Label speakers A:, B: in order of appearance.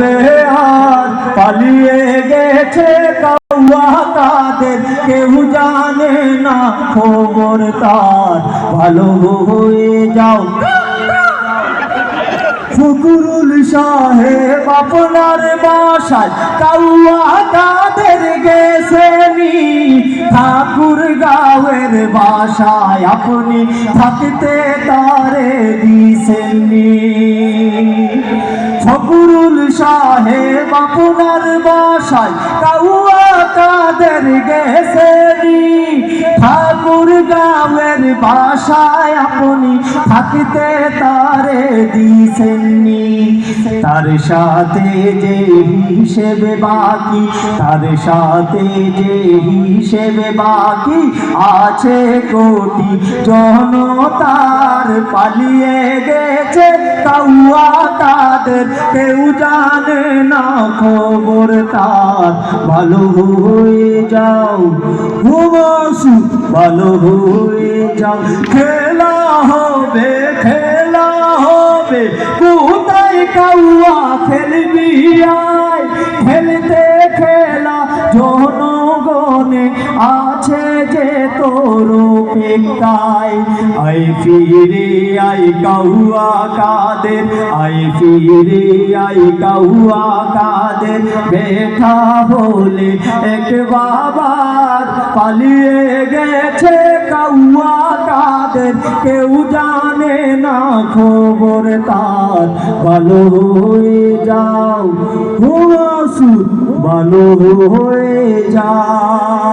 A: হবে আর পালিয়ে গেছে কাউয়া তাদের। কেউ জানে না খবর তার। ভালো হয়ে যাও। ফকুরুল সাহেব আপনার বাসায় কাউয়া তাদের গেছেনি। ঠাকুর গাঁয়ের বাসায় আপনি থাকতে তারে ফকুরুল সাহেব আপনার বাসায়, কাউয়া তাদের গেছেনি ঠাকুর গাঁয়ের বাসায় আপনি থাকতে তারে দিছেননি তার সাথে যে হিসেবে বাকি, তার সাথে যে হিসেবে বাকি আছে কোটি। জনতার পালিয়ে গেছে কাউয়া তাদের কেউ জানে না খবর তার। ভালো হয়ে যাও, ঘুমাসু, ভালো হয়ে যাও। খেলা হবে খেলা হবে, কোথায় কাউয়া খেলবি খেলতে খেলা জনগণে আছে যে পেটাই আই ফিরে আই কাউয়া কাদের, আই ফিরে আই কাউয়া কাদের। বেঠা বলে এক বাবার পালিয়ে গেছে কাউয়া কাদের। কেউ জানে না খবর তার। ভালো হয়ে যাও ভালো হয়ে যাও।